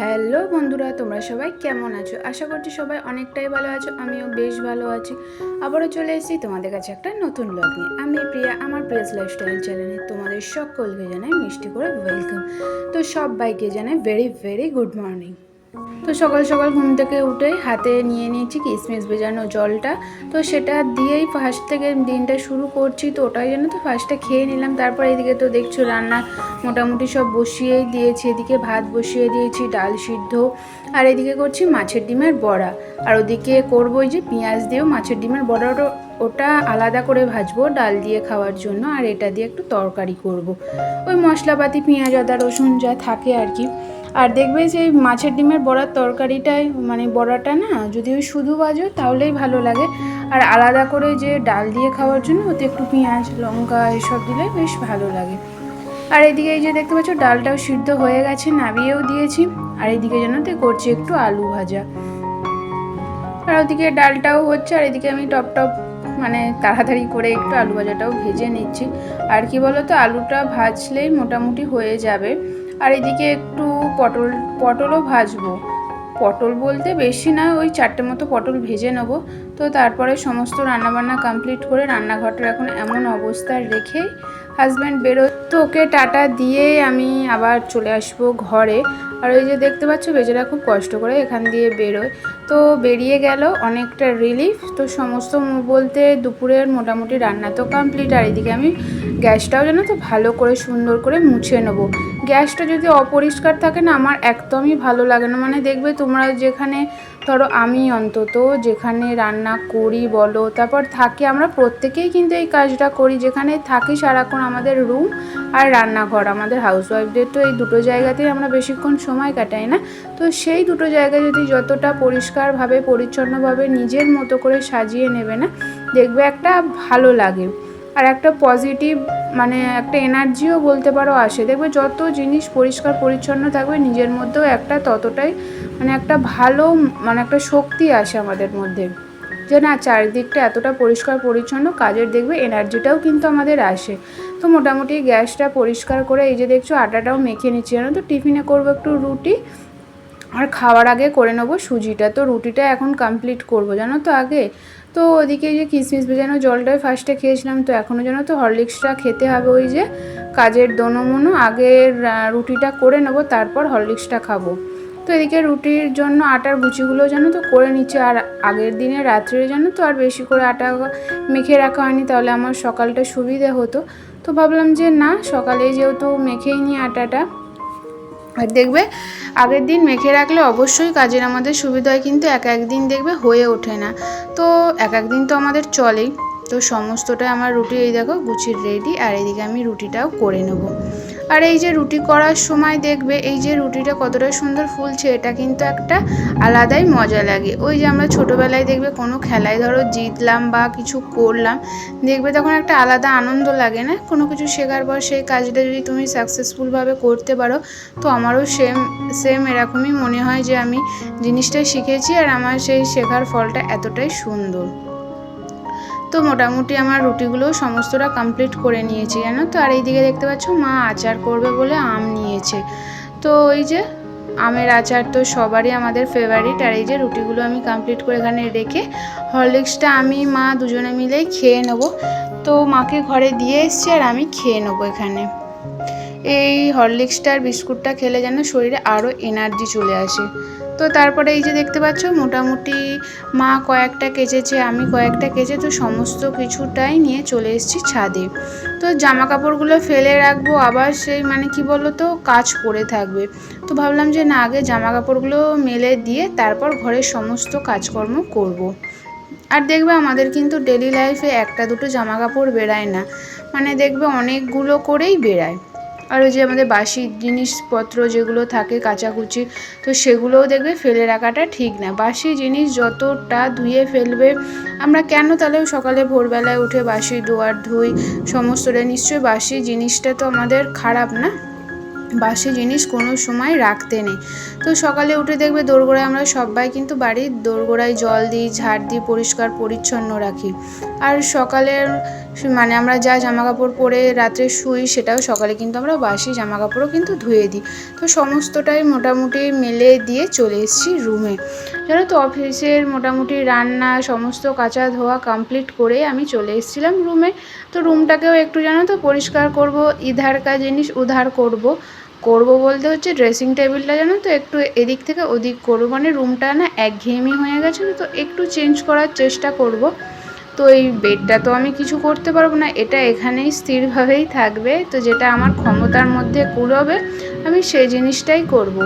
Hello বন্ধুরা, তোমরা সবাই কেমন আছো? আশা করছি সবাই অনেকটাই ভালো আছো, আমিও বেশ ভালো আছি। আবারও চলে এসেছি তোমাদের কাছে একটা নতুন ব্লগ নিয়ে। আমি প্রিয়া, আমার প্রিয়াস লাইফস্টাইল চ্যানেলে তোমাদের সকলকে জানাই মিষ্টি করে ওয়েলকাম তো সব বাইকে জানাই ভেরি ভেরি গুড মর্নিং তো সকাল সকাল ঘুম থেকে উঠে হাতে নিয়ে নিয়েছি কিসমিস ভেজানো জলটা। তো সেটা দিয়েই ফার্স্ট থেকে দিনটা শুরু করছি তো ওটাই জন্য তো ফার্স্টে খেয়ে নিলাম। তারপর এদিকে তো দেখছ রান্না মোটামুটি সব বসিয়েই দিয়েছি। এদিকে ভাত বসিয়ে দিয়েছি, ডাল সিদ্ধ। আর এদিকে করছি মাছের ডিমের বড়া। আর ওদিকে করব যে পেঁয়াজ দিয়েও মাছের ডিমের বড়াটা ওটা আলাদা করে ভাজবো ডাল দিয়ে খাওয়ার জন্য। আর এটা দিয়ে একটু তরকারি করব। ওই মশলাপাতি, পেঁয়াজ, আদা, রসুন যা থাকে আর কি। আর দেখবে যে মাছের ডিমের বড়ার তরকারিটাই মানে বড়াটা না, যদি ওই শুধু ভাজো তাহলেই ভালো লাগে। আর আলাদা করে যে ডাল দিয়ে খাওয়ার জন্য, ওতে একটু পেঁয়াজ, লঙ্কা এসব দিলে বেশ ভালো লাগে। আর এদিকে এই যে দেখতে পাচ্ছ, ডালটাও সিদ্ধ হয়ে গেছে, নাবিয়েও দিয়েছি। আর এদিকে যেন তো, করছি একটু আলু ভাজা। আর ওদিকে ডালটাও হচ্ছে, আর এদিকে আমি টপ টপ মানে তাড়াতাড়ি করে একটু আলু ভাজাটাও ভেজে নিচ্ছি। আর কি বলো তো আলুটা ভাজলেই মোটামুটি হয়ে যাবে। আর এদিকে একটু পটল, পটলও ভাজবো। পটল বলতে বেশি না, ওই চারটে মতো পটল ভেজে নেব। তো তারপরে সমস্ত রান্নাবান্না কমপ্লিট করে রান্নাঘরটা এখন এমন অবস্থায় রেখে হাজব্যান্ড বেরো তো ওকে টাটা দিয়ে আমি আবার চলে আসব ঘরে। আর ওই যে দেখতে পাচ্ছ, বেচারা খুব কষ্ট করে এখান দিয়ে বেরোয়। তো বেরিয়ে গেল অনেকটা রিলিফ তো সমস্ত বলতে দুপুরের মোটামুটি রান্না তো কমপ্লিট আর এদিকে আমি গ্যাসটাও যেন তো ভালো করে সুন্দর করে মুছে নেব। গ্যাসটা যদি অপরিষ্কার থাকে না, আমার একদমই ভালো লাগে না। মানে দেখবে তোমরা যেখানে, ধরো আমি অন্তত যেখানে রান্না করি বলো, তারপর থাকি, আমরা প্রত্যেকেই কিন্তু এই কাজটা করি। যেখানে থাকি সারাক্ষণ আমাদের রুম আর রান্নাঘর। আমাদের হাউসওয়াইফদের তো এই দুটো জায়গাতেই আমরা বেশিক্ষণ সময় কাটাই না। তো সেই দুটো জায়গায় যদি যতটা পরিষ্কারভাবে, পরিচ্ছন্নভাবে নিজের মতো করে সাজিয়ে নেবে না, দেখবে একটা ভালো লাগে। আর একটা পজিটিভ মানে একটা এনার্জিও বলতে পারো আসে। দেখবে যত জিনিস পরিষ্কার পরিচ্ছন্ন থাকবে, নিজের মধ্যেও একটা ততটাই মানে একটা ভালো মানে একটা শক্তি আসে আমাদের মধ্যে। যে না, চারিদিকটা এতটা পরিষ্কার পরিচ্ছন্ন, কাজের দেখবে এনার্জিটাও কিন্তু আমাদের আসে। তো মোটামুটি গ্যাসটা পরিষ্কার করে এই যে দেখছ, আটাটাও মেখে নিচ্ছি জানো তো, টিফিনে করব একটু রুটি, আর খাওয়ার আগে করে নেব সুজিটা। তো রুটিটা এখন কমপ্লিট করব, জানো তো আগে? তো ওদিকে যে কিশমিশ ভেজানো জলটাই ফার্স্টে খেয়েছিলাম, তো এখনও যেন তো হরলিক্সটা খেতে হবে ওই যে কাজের দনমনো। আগে রুটিটা করে নেব, তারপর হরলিক্সটা খাব। তো এদিকে রুটির জন্য আটার গুচিগুলো যেন তো করে নিচ্ছে, আর আগের দিনে রাত্রের জন্য তো আর বেশি করে আটা মেখে রাখা হয়নি, তাহলে আমার সকালটা সুবিধে হতো। তো ভাবলাম যে না সকালে যেহেতু মেখেই নি আটাটা আর দেখবে, আগের দিন মেখে রাখলে অবশ্যই কাজের আমাদের সুবিধা হয়, কিন্তু এক এক দিন দেখবে হয়ে ওঠে না। তো এক এক দিন তো আমাদের চলেই। তো সমস্তটা আমার রুটি, এই দেখো, গুছির রেডি, আর এইদিকে আমি রুটিটাও করে নেব। আর এই যে রুটি করার সময় দেখবে এই যে রুটিটা কতটা সুন্দর ফুলছে, এটা কিন্তু একটা আলাদাই মজা লাগে। ওই যে আমরা ছোটোবেলায় দেখবে কোনো খেলায় ধরো জিতলাম বা কিছু করলাম, দেখবে তখন একটা আলাদা আনন্দ লাগে না? কোনো কিছু শেখার পর সেই কাজটা যদি তুমি সাকসেসফুলভাবে করতে পারো, তো আমারও সেম সেম এরকমই মনে হয় যে আমি জিনিসটা শিখেছি আর আমার সেই শেখার ফলটা এতটাই সুন্দর। তো মোটামুটি আমার রুটিগুলো সমস্তটা কমপ্লিট করে নিয়েছি, জানো তো? আর এইদিকে দেখতে পাচ্ছ মা আচার করবে বলে আম নিয়েছে। তো ওই যে আমের আচার তো সবারই আমাদের ফেভারিট আর এই যে রুটিগুলো আমি কমপ্লিট করে এখানে রেখে হরলিক্সটা আমি মা দুজনে মিলেই খেয়ে নেব। তো মাকে ঘরে দিয়ে এসছি আর আমি খেয়ে নেব এখানে। এই হরলিক্সটার বিস্কুটটা খেলে যেন শরীরে আরও এনার্জি চলে আসে। তো তারপরে এই যে দেখতে পাচ্ছ, মোটামুটি মা কয়েকটা কেচেছে, আমি কয়েকটা কেচে তো সমস্ত কিছুটাই নিয়ে চলে এসেছি ছাদে। তো জামা কাপড়গুলো ফেলে রাখব, আবার সেই মানে কি বলো তো কাজ পড়ে থাকবে। তো ভাবলাম যে না, আগে জামা কাপড়গুলো মেলে দিয়ে তারপর ঘরের সমস্ত কাজকর্ম করব। আর দেখবে আমাদের কিন্তু ডেলি লাইফে একটা দুটো জামা কাপড় বেরায় না। মানে দেখবে অনেকগুলো করেই বেরায়। আর ওই যে আমাদের বাসি জিনিসপত্র যেগুলো থাকে, কাচাকুচি, তো সেগুলোও দেখবে ফেলে রাখাটা ঠিক না। বাসি জিনিস যতটা ধুয়ে ফেলবে, আমরা কেন তাহলে সকালে ভোরবেলায় উঠে বাসি দোয়ার ধুই, সমস্তটা? নিশ্চয়ই বাসি জিনিসটা তো আমাদের খারাপ না। বাসি জিনিস কোনো সময় রাখতে নেই। তো সকালে উঠে দেখবে দোরগোড়ায় আমরা সবাই কিন্তু বাড়ির দোরগোড়ায় জল দিই, ঝাড় দিই, পরিষ্কার, পরিচ্ছন্ন রাখি। আর সকালের মানে আমরা যা জামা কাপড় পরে রাত্রে শুই সেটাও সকালে কিন্তু আমরা বাসি জামা কাপড়ও কিন্তু ধুয়ে দিই। তো সমস্তটাই মোটামুটি মেলে দিয়ে চলে এসেছি রুমে। জানো তো অফিসের মোটামুটি রান্না সমস্ত কাঁচা ধোয়া কমপ্লিট করে আমি চলে এসেছিলাম রুমে। তো রুমটাকেও একটু জানো তো পরিষ্কার করব, ইধার কা জিনিস উধার করব। করব বলতে হচ্ছে ড্রেসিং টেবিলটা জানো তো একটু এদিক থেকে ওদিক করব। মানে রুমটা না একঘেয়েমি হয়ে গেছে তো একটু চেঞ্জ করার চেষ্টা করব। তো এই বেডটা তো আমি কিছু করতে পারব না, এটা এখানেই স্থিরভাবেই থাকবে, তো যেটা আমার ক্ষমতার মধ্যে কুলোবে আমি সেই জিনিসটাই করব।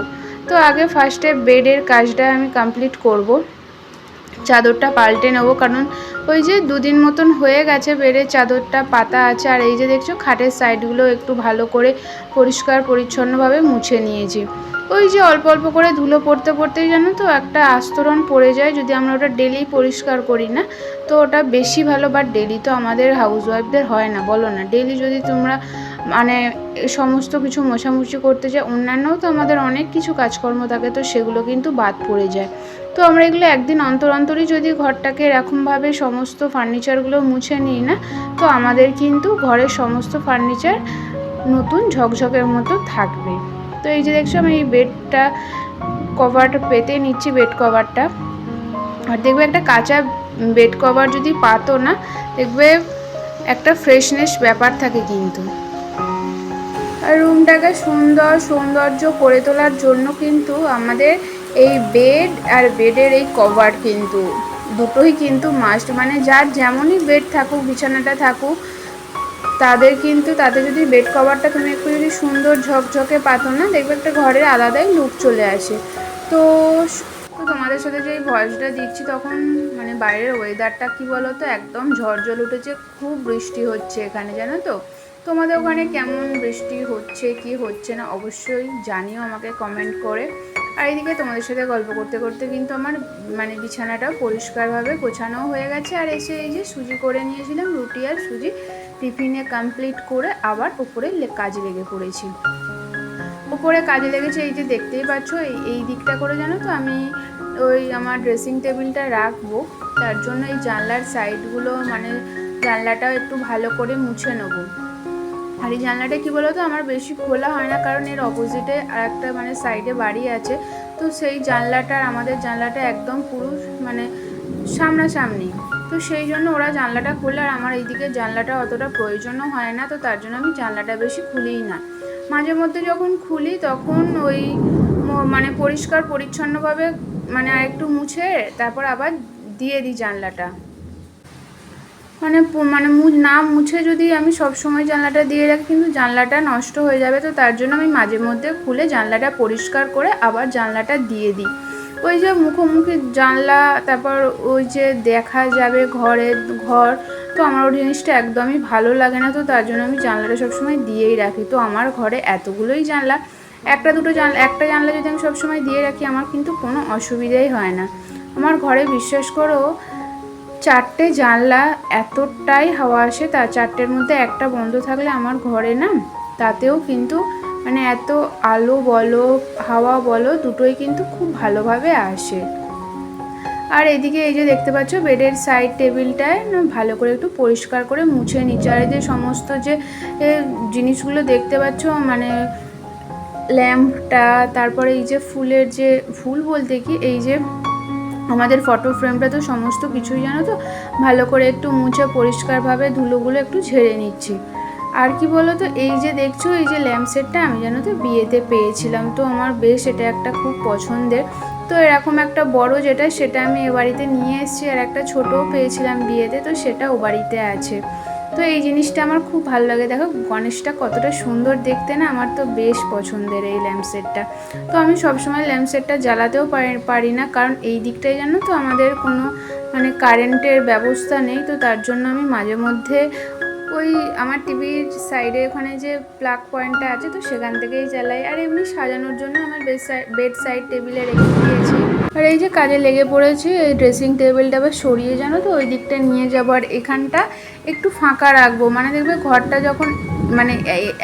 তো আগে ফার্স্টে বেডের কাজটা আমি কমপ্লিট করব। চাদরটা পাল্টে নেব, কারণ ওই যে দুদিন মতন হয়ে গেছে বেডের চাদরটা পাতা আছে, আর এই যে দেখছ, খাটের সাইডগুলো একটু ভালো করে পরিষ্কার পরিচ্ছন্নভাবে মুছে নিয়েছি ওই যে অল্প অল্প করে ধুলো পড়তে পড়তেই জানো তো একটা আস্তরণ পড়ে যায়, যদি আমরা ওটা ডেলি পরিষ্কার করি না, তো ওটা বেশি ভালো বাট ডেলি তো আমাদের হাউস ওয়াইফদের হয় না, বলো না। ডেলি যদি তোমরা মানে সমস্ত কিছু মোছামুছি করতে চাই অন্যান্যও তো আমাদের অনেক কিছু কাজকর্ম থাকে, তো সেগুলো কিন্তু বাদ পড়ে যায়। তো আমরা এগুলো একদিন অন্তর অন্তরই যদি ঘরটাকে এরকমভাবে সমস্ত ফার্নিচারগুলো মুছে নিই না, তো আমাদের কিন্তু ঘরের সমস্ত ফার্নিচার নতুন ঝকঝকের মতো থাকবে। তো এই যে দেখছ, আমি এই বেডটা কভারটা পেতে নিচ্ছি বেড কভারটা আর দেখবে একটা কাঁচা বেড কভার যদি পাতো না, দেখবে একটা ফ্রেশনেস ব্যাপার থাকে কিন্তু। আর রুমটাকে সুন্দর সৌন্দর্য করে তোলার জন্য কিন্তু আমাদের এই বেড আর বেডের এই কভার কিন্তু, দুটোই কিন্তু মাস্ট মানে যার যেমনই বেড থাকুক, বিছানাটা থাকুক তাদের কিন্তু তাতে যদি বেড কভারটা তুমি একটু যদি সুন্দর ঝকঝকে পাতো না, দেখবে একটা ঘরের আলাদাই লুক চলে আসে। তো তোমাদের সাথে যে ভয়েসটা দিচ্ছি, তখন মানে বাইরের ওয়েদারটা কি বলো তো একদম ঝড় উঠেছে, খুব বৃষ্টি হচ্ছে এখানে, জানো তো? তোমাদের ওখানে কেমন বৃষ্টি হচ্ছে, কি হচ্ছে না, অবশ্যই জানিও আমাকে কমেন্ট করে। আর এইদিকে তোমাদের সাথে গল্প করতে করতে কিন্তু আমার মানে বিছানাটা পরিষ্কারভাবে গোছানো হয়ে গেছে, আর এসে এই যে সুজি করে নিয়েছিলাম, রুটি আর সুজি। টিফিনে কমপ্লিট করে আবার উপরে কাজে লেগে পড়েছি। উপরে কাজে লেগেছে এই যে দেখতেই পাচ্ছ, এই এই দিকটা করে জানো তো, আমি ওই আমার ড্রেসিং টেবিলটা রাখব, তার জন্য এই জানলার সাইডগুলো মানে জানলাটাও একটু ভালো করে মুছে নেব। আর এই জানলাটা কী বলো তো আমার বেশি খোলা হয় না, কারণ এর অপোজিটে আর একটা মানে সাইডে বাড়ি আছে। তো সেই জানলাটার, আমাদের জানলাটা একদম পুরো মানে সামনাসামনি। তো সেই জন্য ওরা জানলাটা খুলে আর আমার এইদিকে জানলাটা অতটা প্রয়োজনও হয় না, তো তার জন্য আমি জানলাটা বেশি খুলিই না। মাঝে মধ্যে যখন খুলি তখন ওই মানে পরিষ্কার পরিচ্ছন্নভাবে মানে আর একটু মুছে তারপর আবার দিয়ে দিই জানলাটা। মানে মানে না মুছে যদি আমি সব সময় জানলাটা দিয়ে রাখি কিন্তু জানলাটা নষ্ট হয়ে যাবে, তো তার জন্য আমি মাঝে মধ্যে খুলে জানলাটা পরিষ্কার করে আবার জানলাটা দিয়ে দিই। ওই যে মুখোমুখি জানলা, তারপর ওই যে দেখা যাবে ঘরের ঘর, তো আমার ওই জিনিসটা একদমই ভালো লাগে না, তো তার জন্য আমি জানলাটা সবসময় দিয়েই রাখি। তো আমার ঘরে এতগুলোই জানলা, একটা দুটো জানলা, একটা জানলা যদি আমি সবসময় দিয়ে রাখি, আমার কিন্তু কোনো অসুবিধাই হয় না। আমার ঘরে বিশ্বাস করো, চারটে জানলা এতটাই হাওয়া আসে, তা চারটের মধ্যে একটা বন্ধ থাকলে আমার ঘরে না, তাতেও কিন্তু মানে এত আলো বলো, হাওয়া বলো, দুটোই কিন্তু খুব ভালোভাবে আসে। আর এদিকে এই যে দেখতে পাচ্ছ, বেডের সাইড টেবিলটায় না ভালো করে একটু পরিষ্কার করে মুছে নিচ্ছে। আর এই যে সমস্ত যে জিনিসগুলো দেখতে পাচ্ছ মানে ল্যাম্পটা, তারপরে এই যে ফুলের যে, ফুল বলতে কি, এই যে আমাদের ফটো ফ্রেমটা তো সমস্ত কিছুই জানো তো? ভালো করে একটু মুছে পরিষ্কারভাবে ধুলোগুলো একটু ঝেড়ে নিচ্ছি। আর কি বলো তো এই যে দেখছ, এই যে ল্যাম্প সেটটা আমি জানো তো বিয়েতে পেয়েছিলাম। তো আমার বেশ এটা একটা খুব পছন্দের। তো এরকম একটা বড় যেটা, সেটা আমি এ বাড়িতে নিয়ে এসেছি আর একটা ছোটও পেয়েছিলাম বিয়েতে, তো সেটা ও বাড়িতে আছে। তো এই জিনিসটা আমার খুব ভালো লাগে। দেখো, গণেশটা কতটা সুন্দর দেখতে না, আমার তো বেশ পছন্দের এই ল্যাম্প সেটটা তো আমি সবসময় ল্যাম্প সেটটা জ্বালাতেও পারি না, কারণ এই দিকটায় জানো তো আমাদের কোনো মানে কারেন্টের ব্যবস্থা নেই, তো তার জন্য আমি মাঝে মধ্যে ওই আমার টিভির সাইডে ওখানে যে প্লাগ পয়েন্টটা আছে, তো সেখান থেকেই চালাই আর এমনি সাজানোর জন্য আমার বেড সাইড টেবিলে রেখে দিয়েছি। আর এই যে কাজে লেগে পড়েছি, এই ড্রেসিং টেবিলটা আবার সরিয়ে, জানো তো? ওই দিকটা নিয়ে যাব। আর এখানটা একটু ফাঁকা রাখব। মানে দেখবে ঘরটা যখন মানে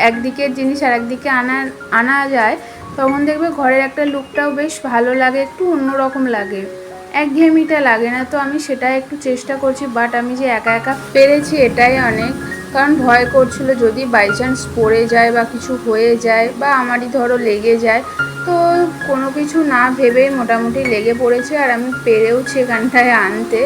একদিকের জিনিস আর একদিকে আনা আনা যায়, তখন দেখবে ঘরের একটা লুকটাও বেশ ভালো লাগে, একটু অন্যরকম লাগে। একঘেয়েমিটা লাগে না। তো আমি সেটাই একটু চেষ্টা করছি বাট আমি যে একা একা পেরেছি, এটাই অনেক। কারণ ভয় করছিল যদি বাই চান্স পড়ে যায় বা কিছু হয়ে যায় বা আমারই ধরো লেগে যায়, তো কোনো কিছু না ভেবেই মোটামুটি লেগে পড়েছে আর আমি পেরেওছি এখানটায় আনতে।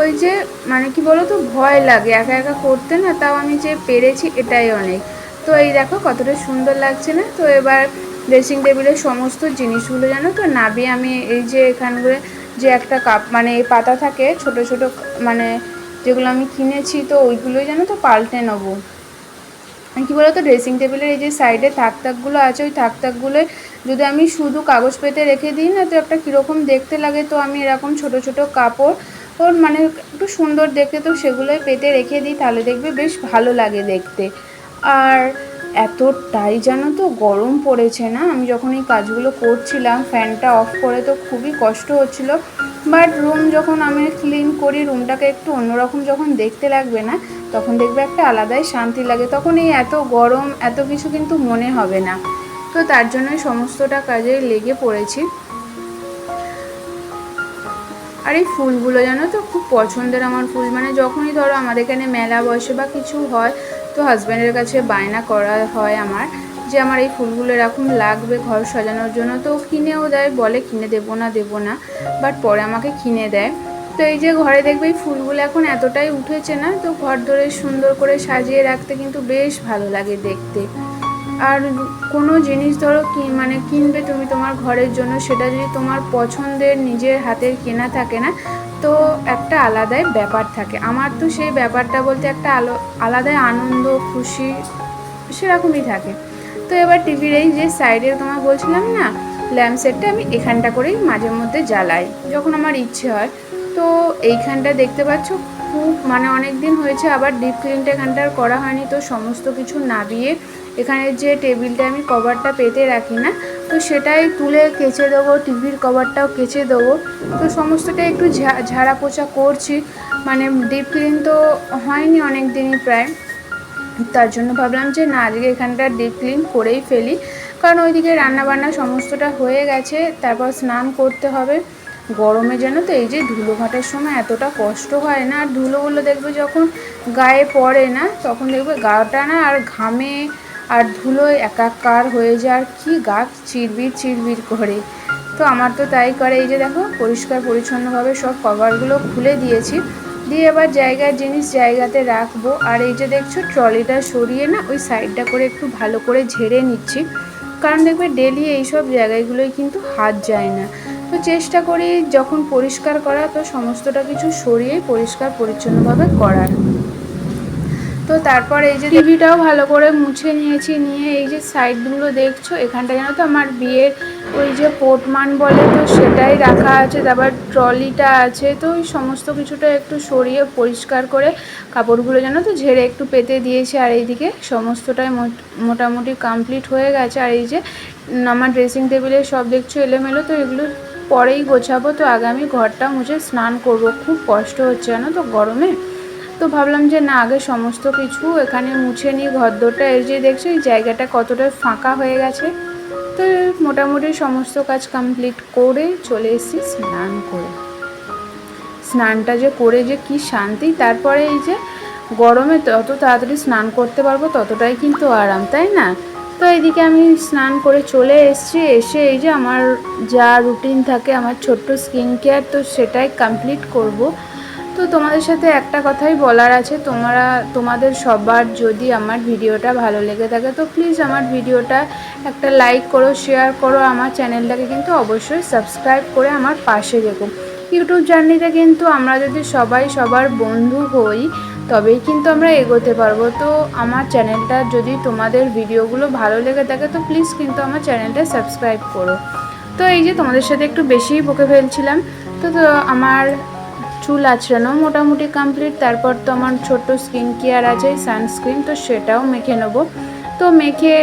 ওই যে মানে কি বলো তো ভয় লাগে, একা একা করতে না, তাও আমি যে পেরেছি এটাই অনেক। তো এই দেখো কতটা সুন্দর লাগছে না? তো এবার ড্রেসিং টেবিলের সমস্ত জিনিসগুলো জানো তো, নাবিয়ে আমি এই যে এখানগুলো যে একটা কাপ মানে পাতা থাকে, ছোট ছোট মানে যেগুলো আমি কিনেছি, তো ওইগুলোই যেন তো পাল্টে নেব। কী তো ড্রেসিং টেবিলের এই যে সাইডে থাক থাকগুলো আছে, ওই থাক থাকগুলো যদি আমি শুধু কাগজ পেতে রেখে দিই না, তো একটা কীরকম দেখতে লাগে, তো আমি এরকম ছোট ছোট কাপড় ওর মানে একটু সুন্দর দেখতে, তো সেগুলোই পেতে রেখে দিই, তাহলে দেখবে বেশ ভালো লাগে দেখতে। আর এতটাই যেন তো গরম পড়েছে না? আমি যখন এই কাজগুলো করছিলাম, ফ্যানটা অফ করে তো খুবই কষ্ট হচ্ছিল। বাট রুম যখন আমি ক্লিন করি রুমটাকে একটু অন্যরকম যখন দেখতে লাগবে না, তখন দেখবে একটা আলাদাই শান্তি লাগে। তখন এই এত গরম, এত কিছু কিন্তু মনে হবে না। তো তার জন্যই সমস্তটা কাজে লেগে পড়েছি। আর এই ফুলগুলো জানো তো, খুব পছন্দের আমার ফুল। মানে যখনই ধরো আমাদের এখানে মেলা বসে বা কিছু হয়, তো হাজব্যান্ডের কাছে বায়না করা হয় আমার যে আমার এই ফুলগুলো এরকম লাগবে ঘর সাজানোর জন্য। তো কিনেও দেয়, বলে কিনে দেবো না দেবো না বাট পরে আমাকে কিনে দেয়। তো এই যে ঘরে দেখবে এই ফুলগুলো এখন এতটাই উঠেছে না, তো ঘর ধরে সুন্দর করে সাজিয়ে রাখতে কিন্তু বেশ ভালো লাগে দেখতে। আর কোনো জিনিস ধরো কি মানে কিনবে তুমি তোমার ঘরের জন্য, সেটা যদি তোমার পছন্দের নিজের হাতের কেনা থাকে না, তো একটা আলাদাই ব্যাপার থাকে। আমার তো সেই ব্যাপারটা বলতে একটা আলো, আলাদাই আনন্দ, খুশি সেরকমই থাকে। তো এবার টিভির এই যে সাইডে তোমার বলছিলাম না, ল্যাম্প সেটটা আমি এখানটা করেই মাঝে মধ্যে জ্বালাই, যখন আমার ইচ্ছে হয়। তো এইখানটা দেখতে পাচ্ছ খুব মানে অনেক দিন হয়েছে, আবার ডিপ ক্লিনটা এখানটার করা হয়নি, তো সমস্ত কিছু নাবিয়ে এখানে যে টেবিলটা আমি কভারটা পেতে রাখি না, তো সেটাই তুলে কেচে দেবো, টিভির কভারটাও কেচে দেবো। তো সমস্তটা একটু ঝাড়া পোছা করছি মানে ডিপ ক্লিন তো হয়নি অনেক দিনই প্রায়। তার জন্য ভাবলাম যে না, আজকে এখানটা ডিপ ক্লিন করেই ফেলি। কারণ ওইদিকে রান্নাবান্না সমস্তটা হয়ে গেছে, তারপর স্নান করতে হবে। গরমে যেন তো, এই যে ধুলো ঘাটার সময় এতটা কষ্ট হয় না? আর ধুলোগুলো দেখবে যখন গায়ে পড়ে না, তখন দেখবে গাটা না আর ঘামে, আর ধুলোয় একাকার হয়ে যায়। আর কী গা চিরবির চিরবির করে। তো আমার তো তাই করে। এই যে দেখো, পরিষ্কার পরিচ্ছন্নভাবে সব কভারগুলো খুলে দিয়েছি। দিয়ে এবার জায়গার জিনিস জায়গাতে রাখব। আর এই যে দেখছ, ট্রলিটা সরিয়ে না ওই সাইডটা করে একটু ভালো করে ঝেড়ে নিচ্ছি। কারণ দেখবে ডেলি এইসব জায়গাগুলোই কিন্তু হাত যায় না। তো চেষ্টা করি যখন পরিষ্কার করা, তো সমস্তটা কিছু সরিয়েই পরিষ্কার, পরিচ্ছন্নভাবে করার। তো তারপর এই যে টিভিটাও ভালো করে মুছে নিয়েছি, নিয়ে এই যে সাইডগুলো দেখছ, এখানটা যেন তো আমার বিয়ের ওই যে পোটমান বলে, তো সেটাই রাখা আছে, তারপর ট্রলিটা আছে, তো ওই সমস্ত কিছুটা একটু সরিয়ে পরিষ্কার করে কাপড়গুলো যেন তো ঝেড়ে একটু পেতে দিয়েছি, আর এইদিকে সমস্তটাই মোটামুটি কমপ্লিট হয়ে গেছে। আর এই যে আমার ড্রেসিং টেবিলে সব দেখছ, এলোমেলো, তো এগুলো পরেই গোছাবো, তো আগামী ঘরটা মুছে স্নান করব। খুব কষ্ট হচ্ছে জানো তো গরমে। তো ভাবলাম যে না, আগে সমস্ত কিছু এখানে মুছে নিই ঘরদোরটা। এই যে দেখছ, এই জায়গাটা কতটা ফাঁকা হয়ে গেছে। তো মোটামুটি সমস্ত কাজ কমপ্লিট করে চলে এসেছি স্নান করে। স্নানটা যে করে যে কি শান্তি, তারপরে এই যে গরমে তত তাড়াতাড়ি স্নান করতে পারব, ততটাই কিন্তু আরাম, তাই না? তো এদিকে আমি স্নান করে চলে এসেছি, এসে এই যে আমার যা রুটিন থাকে আমার ছোট্ট স্কিন কেয়ার তো সেটাই কমপ্লিট করব। তো তোমাদের সাথে একটা কথাই বলার আছে, তোমরা, তোমাদের সবার যদি আমার ভিডিওটা ভালো লেগে থাকে, তো প্লিজ আমার ভিডিওটা একটা লাইক করো শেয়ার করো, আমার চ্যানেলটাকে কিন্তু অবশ্যই সাবস্ক্রাইব করে আমার পাশে দেখো ইউটিউব জার্নিতে কিন্তু আমরা যদি সবাই সবার বন্ধু হই তবেই কিন্তু আমরা এগোতে পারব। তো আমার চ্যানেলটা যদি তোমাদের ভিডিওগুলো ভালো লেগে থাকে, তো প্লিজ কিন্তু আমার চ্যানেলটা সাবস্ক্রাইব করো। তো এই যে তোমাদের সাথে একটু বেশিই বকে ফেলছিলাম, তো আমার চুল আছড়ানো মোটামুটি কমপ্লিট তারপর তো আমার ছোট্ট স্কিন কেয়ার আছে সানস্ক্রিন তো সেটাও মেখে নেব। তো মেখে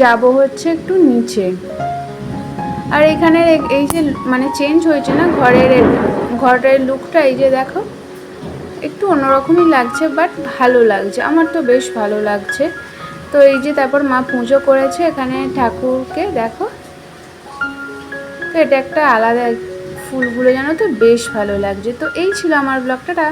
যাব হচ্ছে একটু নিচে। আর এখানের এই যে মানে চেঞ্জ হয়েছে না ঘরের ঘরের লুকটা এই যে দেখো একটু অন্যরকমই লাগছে বাট ভালো লাগছে। আমার তো বেশ ভালো লাগছে। তো এই যে তারপর মা পুজো করেছে, এখানে ঠাকুরকে দেখো। তো এটা একটা আলাদা ফুলগুলো, জানো তো? বেশ ভালো লাগছে। তো এই ছিল আমার ব্লগটা।